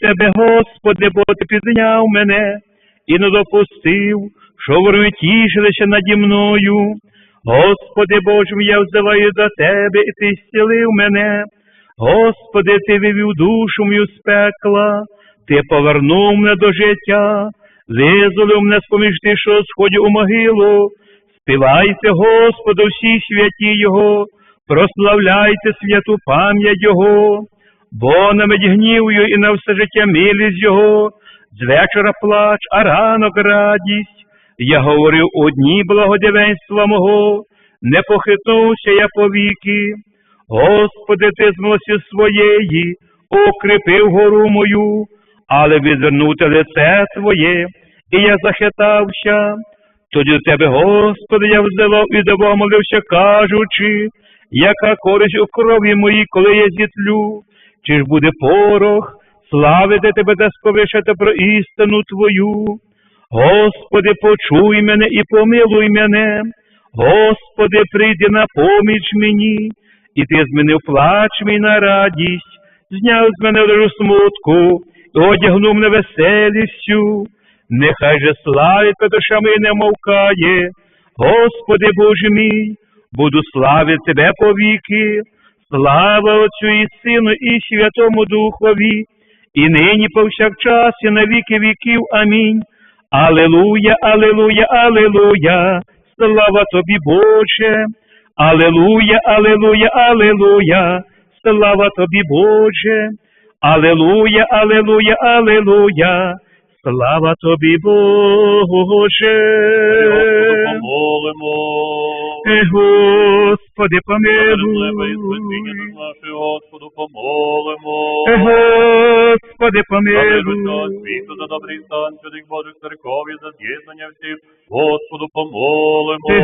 тебе, Господи, бо ти підняв мене і не допустив, що вороги тішилися наді мною. Господи Боже я взиваю до Тебе, і Ти зцілив мене. Господи, Ти вивів душу мою з пекла, Ти повернув мене до життя, визволив мене з поміж тих, що сходять у могилу. Співайте Господу всі святі Його, прославляйте святу пам'ять Його, бо на медь гнів'ю і на все життя милість Його, з вечора плач, а ранок радість. Я говорив у дні мого, не похитнувся я повіки. Господи, ти з милості своєї укріпив гору мою, але відвернути лице Твоє, і я захитався. Тоді до тебе, Господи, я взивав і до молився, кажучи, яка користь у крові моїй, коли я зітлю, чи ж буде порох, славити тебе та сповішати про істину Твою. Господи, почуй мене і помилуй мене, Господи, прийди на поміч мені, і ти змінив плач мій на радість, зняв з мене лежу смутку, і одягнув мене веселістю. Нехай же славить моя не мовкає, Господи Боже мій, буду славити Тебе повіки, слава Отцю і Сину, і Святому Духові, і нині повсякчас, і на віки віків. Амінь. Алелуя, алелуя, алелуя, слава тобі, Боже. Алелуя, алелуя, алелуя, слава тобі, Боже. Алелуя, алелуя, алелуя, слава тобі, Боже. Господу помолимо. Е, Господи, помилуй. нашої, Господу помолимо. Е, Господи, За помилуй. світу, за добрий стан святих Божих церков за з'єднання всіх, Господу помолимо. Е,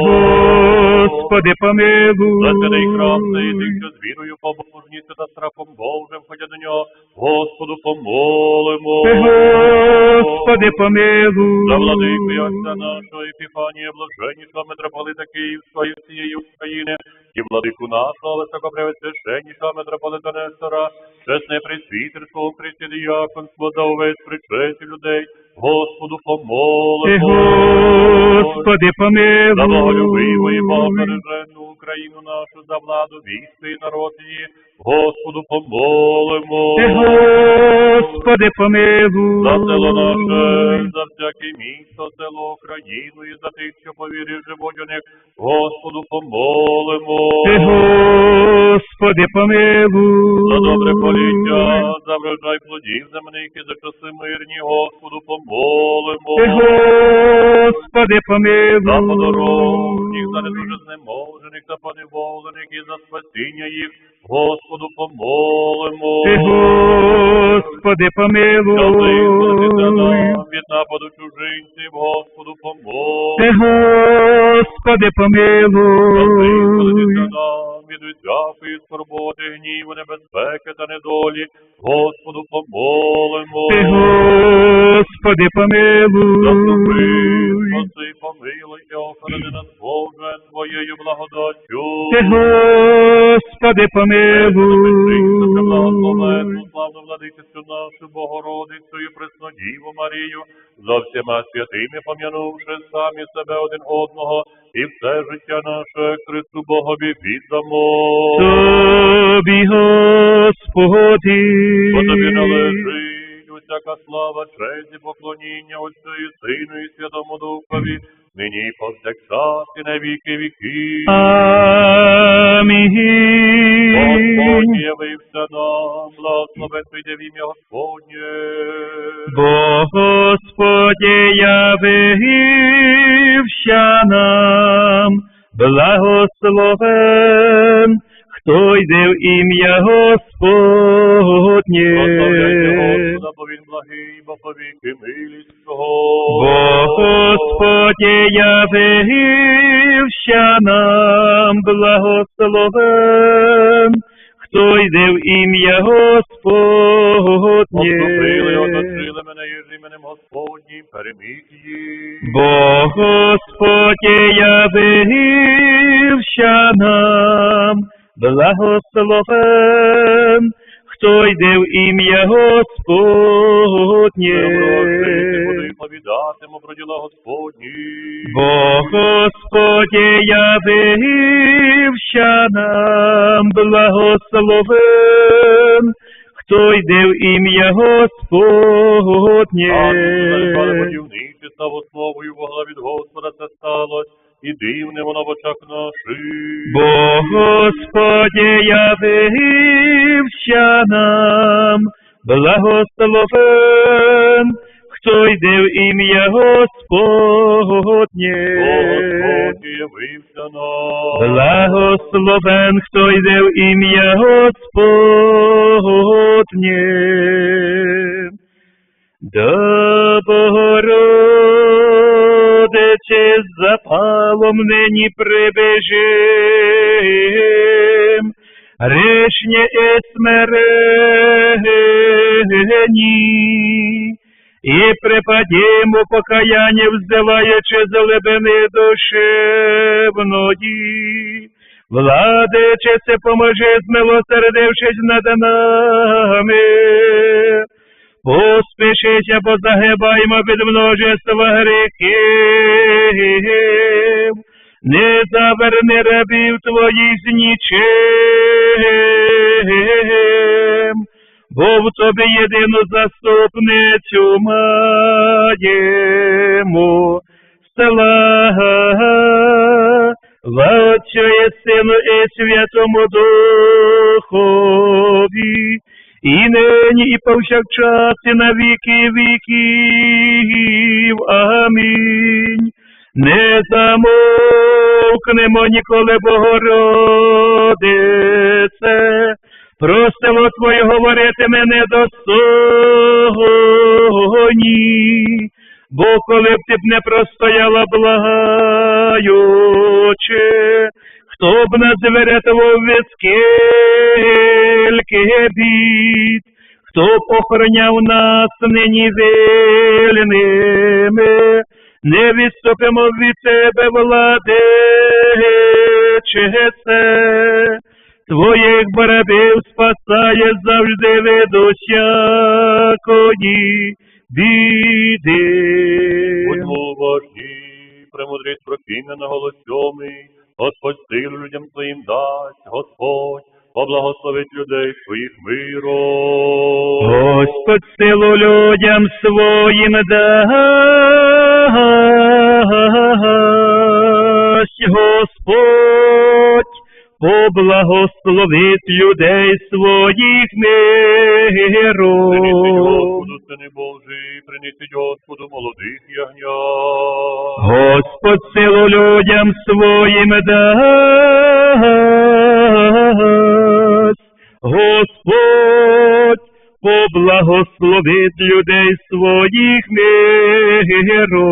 Господи, За святий храм, за помилуй. що з вірою, побожністю та страхом Божим ходять до нього, Господу помолимо. Е, Господи, помилуй. За владику отця нашого Епіфанія, блаженнішого митрополита Київського і всієї України, і владику нашого високопревосвященнішого митрополита Нестора, чесне присвітерського Христі діяконство за увесь причесі людей, Господу помолимо. Господи, За благолюбиву і помилуй. Україну нашу, за владу війська і народ її, Господу помолимо. Е, Господи, помилуй. За село наше, за всяке місто, село, країну і за тих, що повірив живуть у них, Господу помолимо. Е, Господи, помилуй. За добре поліття, за врожай плодів земних і за часи мирні, Господу помолимо. Е, Господи, помилуй. За подорожніх, за недуже знеможених та поневолених і за спасіння їх, Господу помолимо. Ти, Господи, помилуй. від нападу чужинців, Господу помолимо. Ти, Господи, помилуй. Від усякої скорботи, гніву, небезпеки та недолі, Господу помолимо. Е, Господи, Заступи, помилуй. спаси, помилуй, і охорони нас, Боже, Твоєю благодаттю. Е, Господи, помилуй. Славну владичицю нашу Богородицю і Преснодіву Марію, за всіма святими пом'янувши самі себе один одного, і все життя наше Христу Богові віддамо. Тобі, Господи. Бо тобі належить усяка слава, честь і поклоніння Отцю і Сину і Святому Духові, нині і повсякчас і на віки віки. Господь Амінь. явився нам, благословен прийде в ім'я Господнє. Бо Господь явився нам, благословен, хто йде в ім'я Господнє. Прославляйте Господа, бо він благий, бо повіки милість його. Бо явився нам, благословен, хто йде в ім'я Господнє. Обступили, оточили мене іменем Господнім, переміг їх. Бо Господь явився нам, благословен, хто йде в ім'я Господнє. повідатиму про діла Господні. Бо Господь явився нам благословен, хто йде в ім'я Господнє. Ангел будівничий став основою вогла від Господа це сталось, і дивне воно в очах наших. Бо Господь явився нам благословен, хто йде в ім'я Господнє. Господь явився нам. Благословен, хто йде в ім'я Господнє. До Богородиці нині прибежим, грешні і смирені, і припадімо покаяння, вздиваючи глибини душевної. Владичице, поможи, змилосердившись над нами. Поспішися, бо загибаємо від множества гріхів. Не заверни рабів твоїх з нічим, бо в тобі єдину заступницю маємо. Слава Отцю і Сину і Святому Духові, і нині, і повсякчас, і на віки віків. Амінь. Не замовкнемо ніколи, Богородице, просимо Твоє говорити мене до достойні, бо коли б ти б не простояла благаючи, хто б нас врятував від скільки бід, хто б охороняв нас нині вільними, не відступимо від тебе, владичице, твоїх барабів спасає завжди від усякої біди. Будьмо премудрість прокиння на голосьомий, Господь силу людям своїм дасть, Господь поблагословить людей своїх миром. Господь силу людям своїм дасть, Господь поблагословить людей своїх миром. Господу, сини Божий, принесіть Господу молодих ягнят. Господь силу людям своїм дасть, Господь поблагословить людей своїх миром.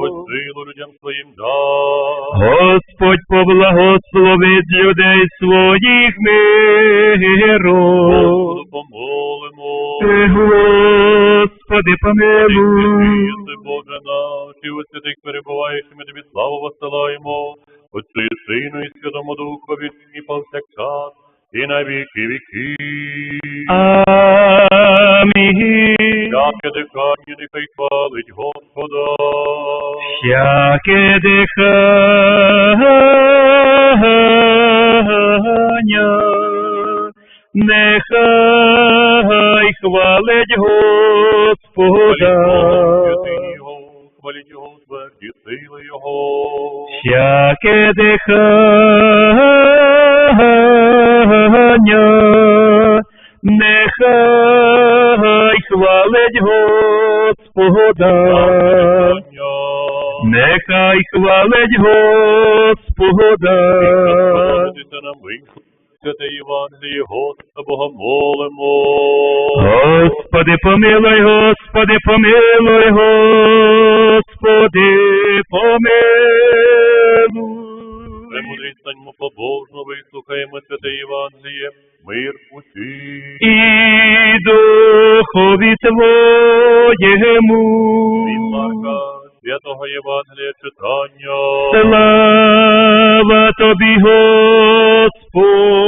Господь силу людям своїм дасть. Господь поблагословить людей своїх миром. Господу помолимо. Господи, помилуй. Боже наш, і у святих перебуваєш, ми тобі славу восилаємо, Отцю і Сину і Святому Духові, і повсякчас, і на віки віки. Амінь. Всяке дихання нехай хвалить Господа. Всяке дихання, нехай хвалить Господа. Святий Його, хваліть Його тверді сили Його. Всяке дихання, Нехай Господа. Господи, нам винку. Святе Євангеліє, Господа Бога молимо. Господи, помилуй, Господи, помилуй, Господи, помилуй. Премудрість станьмо побожно, вислухаємо святе Євангеліє, мир усім. І духові Твоєму. Від Марка, святого Євангелія читання. Слава Тобі, Господи,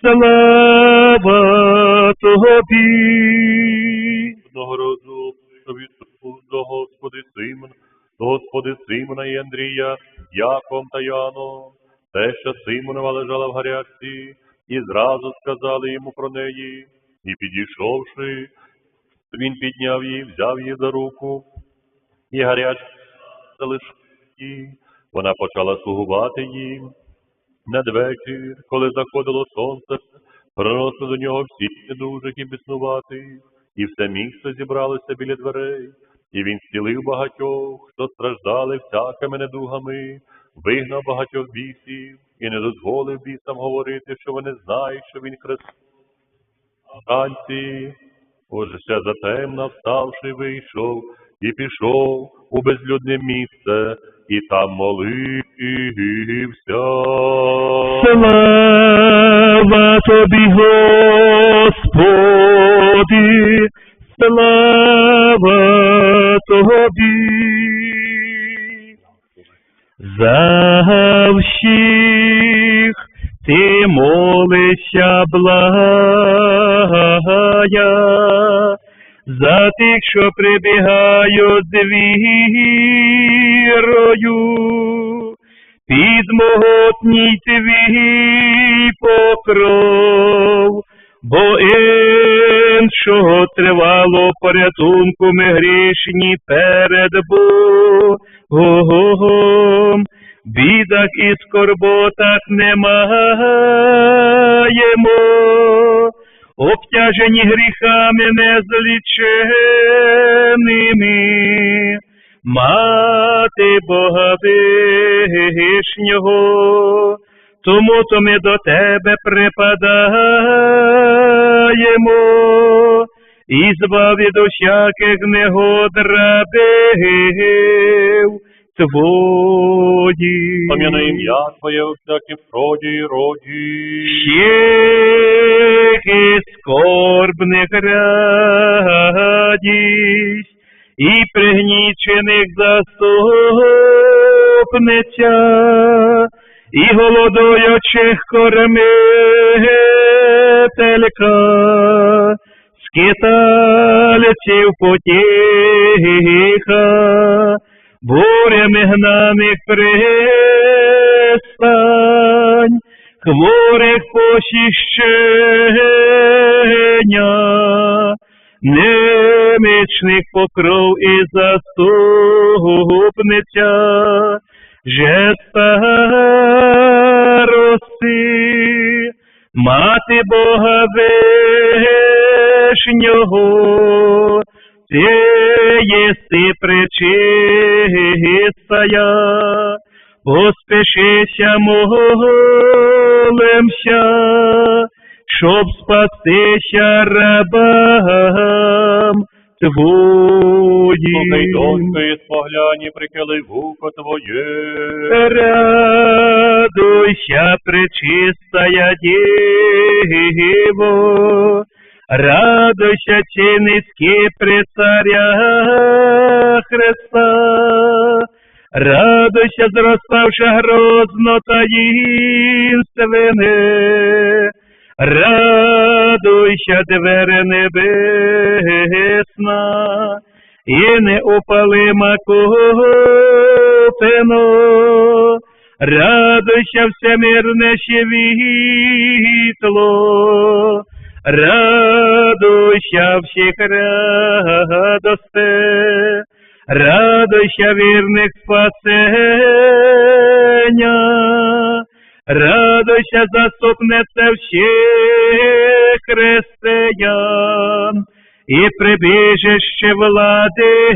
слава тобі. Прийшов Ісус до Господи Симон, до Господи Симона і Андрія, Яком та Яном. Теща Симонова лежала в гарячці, і зразу сказали йому про неї. І підійшовши, він підняв її, взяв її за руку, і гарячка залишив її. Вона почала слугувати їм. Надвечір, коли заходило сонце, приносили до нього всі недужих і біснуватих, і все місто зібралося біля дверей, і він зцілив багатьох, що страждали всякими недугами, вигнав багатьох бісів і не дозволив бісам говорити, що вони знають, що він Христос. Вранці, Отже, ще затемно вставши, вийшов і пішов у безлюдне місце, і там молився. Слава тобі, Господи, слава тобі. За всіх ти молишся благая, за тих, що прибігають з під могутній твій покров, бо іншого тривало порятунку ми грішні перед Богом. Бідах і скорботах не маємо, обтяжені гріхами незліченими, мати Бога вишнього, тому то ми до тебе припадаємо, і збав від усяких негод рабів твоїх. Ім'я Твоє у всякім роді і роді. І скорбних радість, і пригнічених заступниця, і голодуючих кормителька, скитальців потіха, бурями гнаних пристань, хворих посіщення, немічних покров і заступниця, же старости, мати Бога вишнього, єси пречистая, поспішися молимся, щоб спастися рабам Слухай, твоїм. дочко, і спогляні, прихили вухо Твоє. Радуйся, пречистая Діво, радуйся, низькі при царя Христа, радуйся, зроставши грозно таїнственне, радуйся, двері небесна, і неупалима купино, радуйся всемирне світло, радуйся всіх радосте, радуйся вірних спасення, радуйся заступниця всіх християн, і прибіжище влади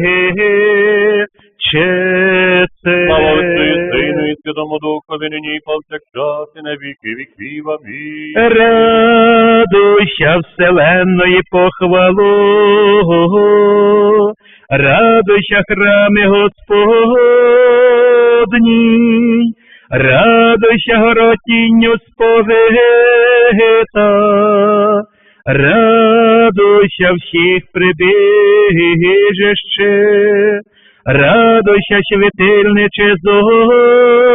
чете. Слава Отцю і Сину і Святому Духові, нині і повсякчас, і на віки віків. Амінь. Радуйся вселенної похвалу, радуйся храми Господній, радуйся горотінню сповита, радуйся всіх прибіжище, радуйся світильниче золотий,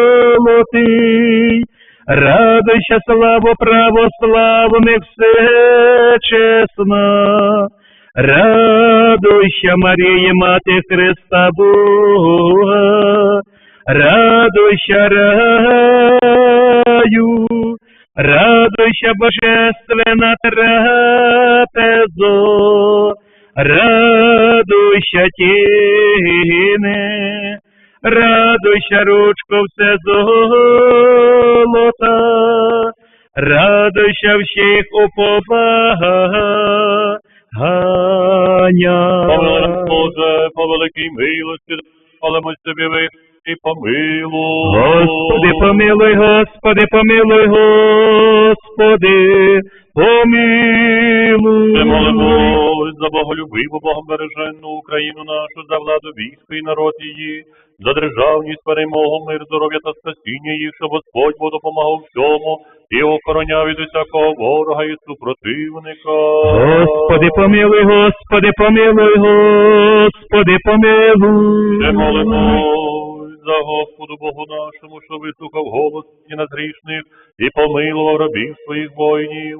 Радуйся, славу православних все чесна, Радуйся, Марія, Мати Христа Бога, радуйся, раю, радуйся, Божественна трапезо, радуйся, тіне, радуйся, ручко все золота, радуйся всіх уповання. Боже, по великій милості, молимось тобі ви і помилуй. Господи, помилуй, Господи, помилуй, Господи, помилуй. Ми молимось за боголюбиву, богомереженну Україну нашу, за владу війська і народ її, за державність, перемогу, мир, здоров'я та спасіння їх, щоб Господь Бог допомагав всьому і охороняв від усякого ворога і супротивника. Господи, помилуй, Господи, помилуй, Господи, помилуй. Ми молимось за Господу Богу нашому, що вислухав голос і нас грішних, і помилував рабів своїх воїнів.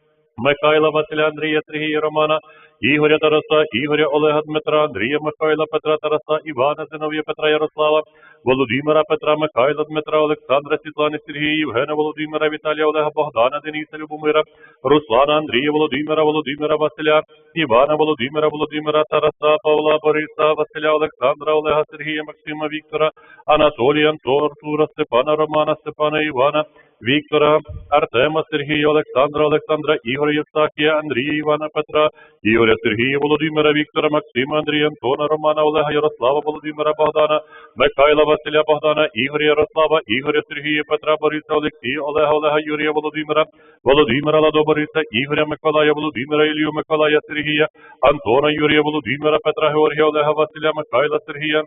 Михайла, Василя, Андрія, Сергія, Романа, Ігоря Тараса, Ігоря, Олега, Дмитра, Андрія, Михайла, Петра, Тараса, Івана, Зиновія, Петра, Ярослава, Володимира, Петра, Михайла, Дмитра, Олександра, Світлани, Сергія, Євгена, Володимира, Віталія, Олега, Богдана, Дениса, Любомира, Руслана, Андрія, Володимира, Володимира, Василя, Івана, Володимира, Володимира, Тараса, Павла, Бориса, Василя, Олександра, Олега, Сергія, Максима, Віктора, Анатолія, Антона, Артура, Степана, Романа, Степана, Івана, Віктора, Артема, Сергія, Олександра, Олександра, Ігоря, Євстахія, Андрія, Івана, Петра, Ігоря, Сергія, Володимира, Віктора, Максима, Андрія, Антона, Романа, Олега, Ярослава, Володимира, Богдана, Михайла, Василя, Богдана, Ігоря, Ярослава, Ігоря, Сергія, Петра, Бориса, Олексія, Олега, Олега, Юрія, Володимира, Володимира, Ладо, Бориса, Ігоря, Миколая, Володимира, Ілію, Миколая, Сергія, Антона, Юрія, Володимира, Петра, Георгія, Олега, Василя, Михайла, Сергія,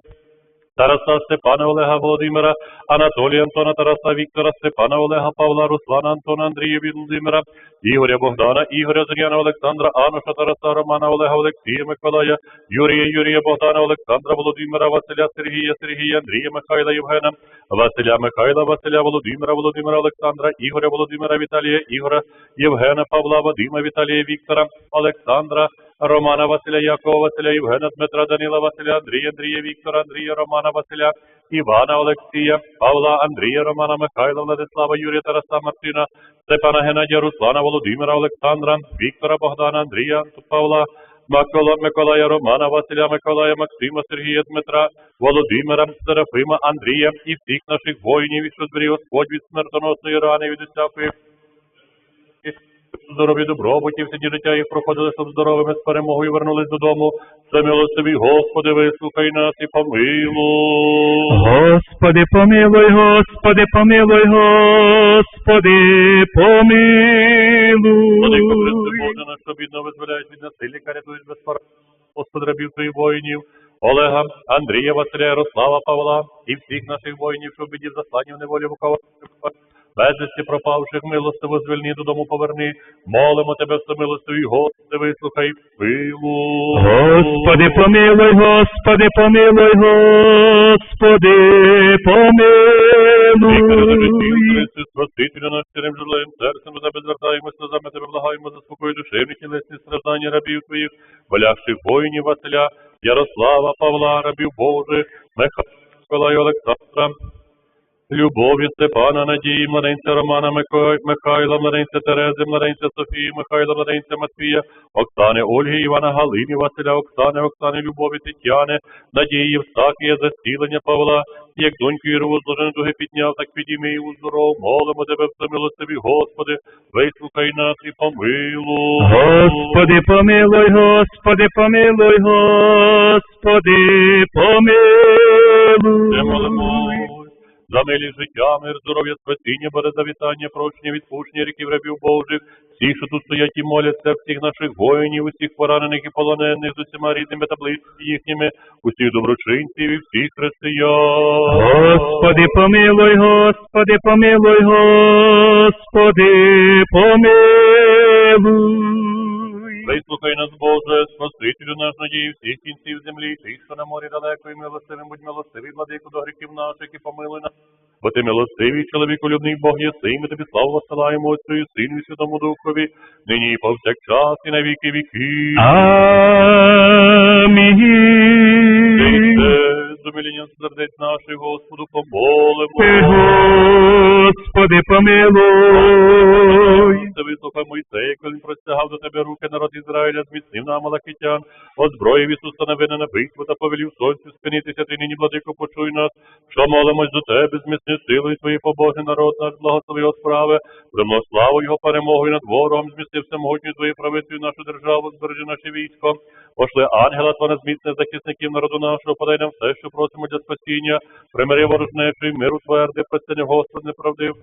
Тараса, Степана, Олега, Володимира, Анатолія, Антона, Тараса, Віктора, Степана, Олега, Павла, Руслана, Антона, Андрія, Володимира, Ігоря, Богдана, Ігоря, Зоряна, Олександра, Ануша, Тараса, Романа, Олега, Олексія, Миколая, Юрія, Юрія, Богдана, Олександра, Володимира, Василя, Сергія, Сергія, Андрія, Михайла, Євгена, Василя, Михайла, Василя, Володимира, Володимира, Олександра, Ігоря, Володимира, Віталія, Ігора, Євгена, Павла, Вадима, Віталія, Віктора, Олександра, Романа Василя, Якова Василя, Євгена, Дмитра, Данила, Василя, Андрія, Андрія, Віктора, Андрія, Романа Василя, Івана, Олексія, Павла, Андрія, Романа, Михайла, Владислава, Юрія, Тараса, Мартина, Степана, Геннадія, Руслана, Володимира, Олександра, Віктора, Богдана, Андрія, Павла, Микола, Миколая, Романа, Василя, Миколая, Максима, Сергія, Дмитра, Володимира, Серафима, Андрія і всіх наших воїнів, що зберіг Господь від смертоносної рани, від усякої здорові добробуті, всі життя їх проходили, щоб здоровими з перемогою вернулись додому. Це милостиві, Господи, вислухай нас і помилуй. Господи, помилуй, Господи, помилуй, Господи, Владико Христе помилуй. Боже, наш обідно визволяєш від насильника, рятуєш без пар... Господи, рабів твоїх воїнів, Олега, Андрія, Василя, Ярослава, Павла і всіх наших воїнів, що в біді заслані в неволі лукава. Безвісті пропавших, милостиво звільни додому поверни. Молимо тебе, всемилостиві, Господи, вислухай, пилу. Господи, помилуй, Господи, помилуй, Господи, помилуй. Спасителю наш щирим жилим серцем до тебе звертаємося, сльозами тебе благаємо, заспокой душевні тілесні страждання рабів твоїх, болящих воїнів Василя, Ярослава, Павла, рабів Божих, Михайла, Олександра, Любові Степана, Надії, Младенця Романа, Михайла, Младенця Терези, Младенця Софії, Михайла, Младенця Матвія, Оксани, Ольги, Івана, Галини, Василя, Оксани, Оксани, Любові, Тетяни, Надії, Євстахія, застілення Павла, як доньку Ірву зложену дуги підняв, так підійми і уздоров. Молимо тебе, всемилостиві, Господи, вислухай нас і помилуй. Господи, помилуй, Господи, помилуй, Господи, помилуй. молимо за милість життя, мир, здоров'я, спасіння, березавітання, прощення, відпущення ріків рабів Божих, всіх, що тут стоять і моляться, всіх наших воїнів, усіх поранених і полонених з усіма рідними та близькими їхніми, усіх доброчинців і всіх християн. Господи, помилуй, Господи, помилуй, Господи, помилуй. Вислухай нас, Боже, Спасителю наш надії всіх кінців землі, тих, що на морі далеко, і милостивим, будь милостивий, владику до гріхів наших, і помилуй нас. Бо ти милостивий, чоловіколюбний Бог єси, і ми тобі славу посилаємо Отцю і Сину і Святому Духові, нині і повсякчас, і на віки віки. Амінь. З умилінням сердець наших, Господу, помолимо. Ти, Господи, помилуй. Ти вислухай Мойсея, коли він простягав до тебе руки народ Ізраїля, зміцнив на Малакитян, озброїв Ісус установини на битву та повелів сонцю спинитися, ти нині, владико, почуй нас, що молимось до тебе, зміцни силою твої побожний народ наш, благослови його справи, славу його перемогою над ворогом, змісти всемогутню твою правицею нашу державу, збережи наше військо, пошли ангела твого зміцне захисників народу нашого, подай нам все, що просимо для спасіння, примири ворожнечі, миру тверди, простяни Господь неправдив.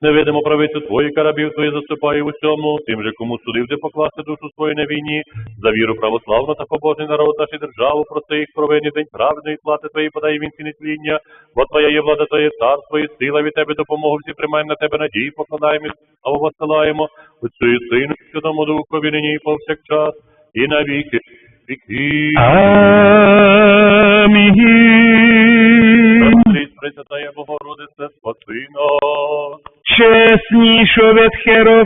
Невидимо правицю твої карабів твої заступає у всьому, тим же, кому судив ти покласти душу свою на війні, за віру православну та побожний народ наші державу, прости їх провини, день праведної плати твої подай він ціни тління, бо твоя є влада, твоє царство і сила від тебе допомогу, всі приймаємо на тебе надії, покладаємо, і славу посилаємо, Отцю і Сину, Святому Духові, нині і повсякчас, і на віки. Амінь. Пресвятий, Пресвятая Богородице, спаси нас. чеснішо від херовимів,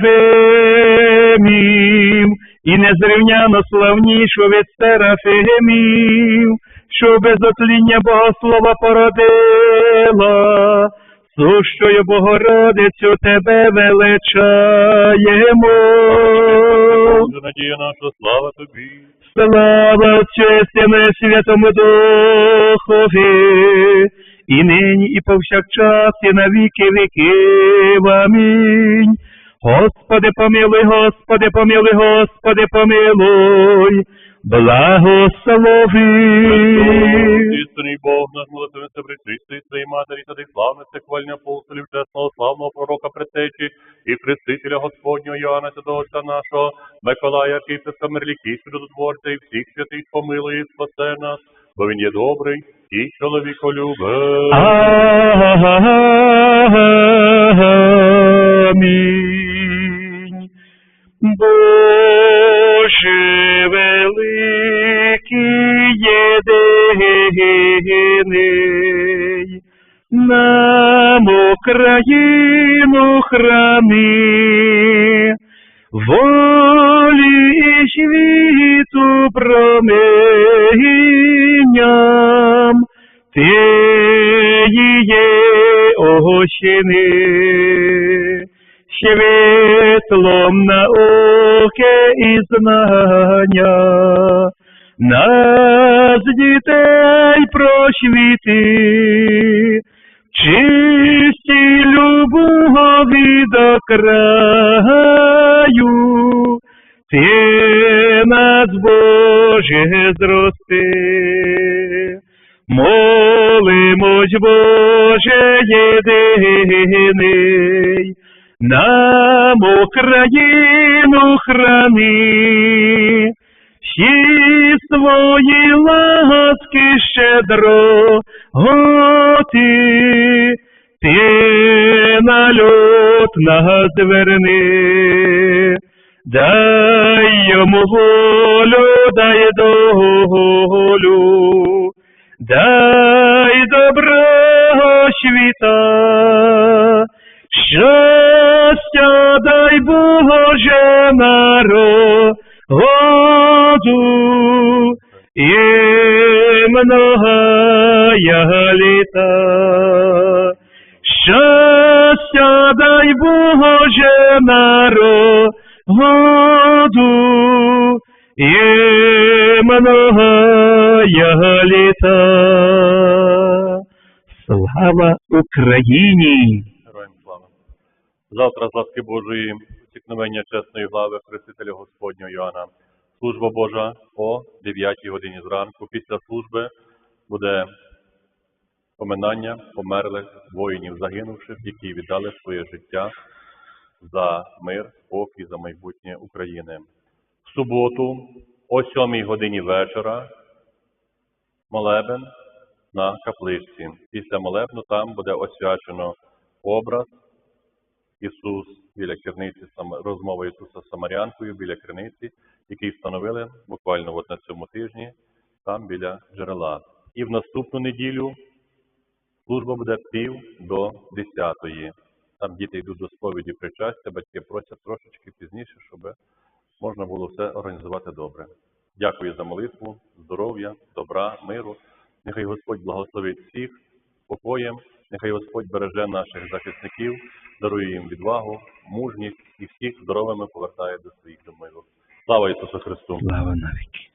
і незрівняно славнішо від серафимів, що без отління Богослова породила, сущою Богородицю тебе величаємо. Надія наша, слава тобі. Слава Отцю Сину Святому Духові, і нині, і повсякчас, і на віки віків. Амінь. Господи, помилуй, Господи, помилуй, Господи, помилуй, благослови. Істинний Бог, наш молитвенце причистий своїй матері та тих славних хвальня апостолів, чесного славного пророка предтечі і хрестителя Господнього Йоанна Святого Отця нашого, Миколая, архіписка Мерліки, чудотворця і всіх святих помилує спасе нас, бо він є добрий і чоловіколюбий. Амінь. Нам Україну храни, волі і світу промінням, ти її огощини, світлом науки і знання, любові краю, ти нас, Боже, зрости. Молимось, Боже єдиний, нам Україну храни, всі свої ласки щедро готи, ти на льот нас зверни, дай йому волю, дай долю, дай доброго світа, щастя дай Боже народу, і многая літа. Дай Боже народу, і многая літа. Слава Україні! Героям слава. Завтра з ласки Божої, стікновення чесної глави Хрестителя Господнього Йоанна. Служба Божа о 9 годині зранку. Після служби буде поминання померлих воїнів, загинувших, які віддали своє життя за мир, спокій, за майбутнє України. В суботу, о 7 годині вечора, молебен на капличці. Після молебну там буде освячено образ Ісус біля керниці, розмова Ісуса з Самарянкою біля керниці, який встановили буквально от на цьому тижні, там біля джерела. І в наступну неділю служба буде пів до десятої. Там діти йдуть до сповіді причастя, батьки просять трошечки пізніше, щоб можна було все організувати добре. Дякую за молитву, здоров'я, добра, миру. Нехай Господь благословить всіх спокоєм, нехай Господь береже наших захисників, дарує їм відвагу, мужність і всіх здоровими повертає до своїх домівок. Слава Ісусу Христу! Слава навіки.